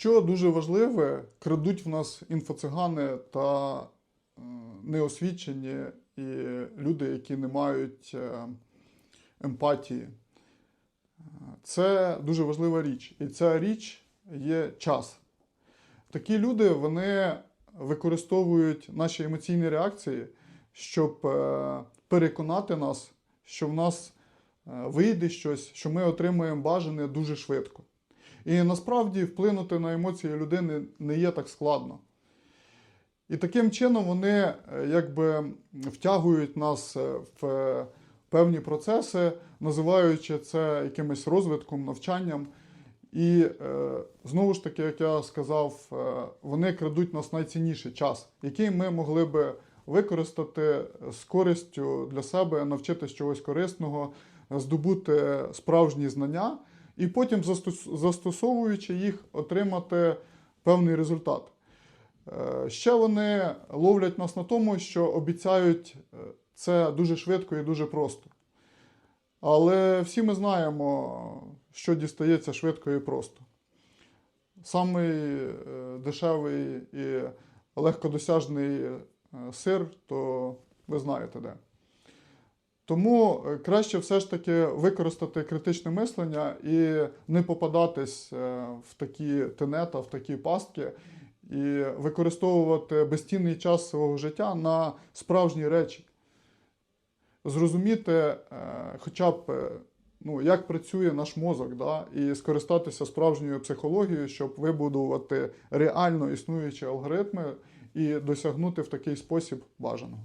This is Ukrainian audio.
Що дуже важливе, крадуть в нас інфоцигани та е, неосвічені і люди, які не мають е, емпатії. Це дуже важлива річ. І ця річ є час. Такі люди вони використовують наші емоційні реакції, щоб е, переконати нас, що в нас вийде щось, що ми отримаємо бажане дуже швидко. І насправді вплинути на емоції людини не є так складно. І таким чином вони е, якби втягують нас е, в е, певні процеси, називаючи це якимось розвитком, навчанням. І знову ж таки, як я сказав, вони крадуть нас найцінніший час, який ми могли би використати з користю для себе, навчитись чогось корисного, здобути справжні знання, і потім, застосовуючи їх, отримати певний результат. Е, Ще вони ловлять нас на тому, що обіцяють е, це дуже швидко і дуже просто. Але всі ми знаємо, що дістається швидко і просто. Самий е, дешевий і легкодосяжний сир, то ви знаєте де. Тому е, краще все ж таки використати критичне мислення і не попадатись е, в такі тенета, в такі пастки, і використовувати безцінний час свого життя на справжні речі. Зрозуміти е, хоча б, ну, як працює наш мозок, да, і скористатися справжньою психологією, щоб вибудувати реально існуючі алгоритми і досягнути в такий спосіб бажаного.